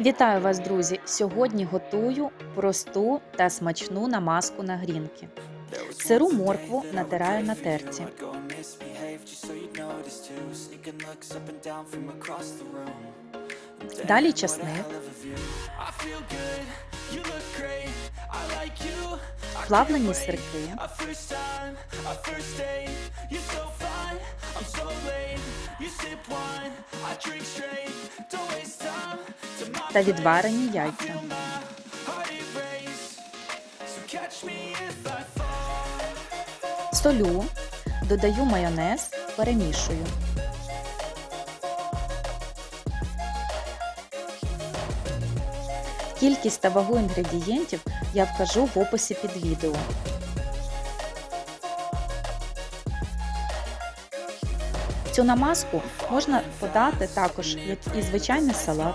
Вітаю вас, друзі! Сьогодні готую просту та смачну намазку на грінки. Сиру моркву натираю на терці. Далі часник, плавлені сирки, та відварені яйця. Солю, додаю майонез, перемішую. Кількість та вагу інгредієнтів я вкажу в описі під відео. Цю намазку можна подати також як і звичайний салат.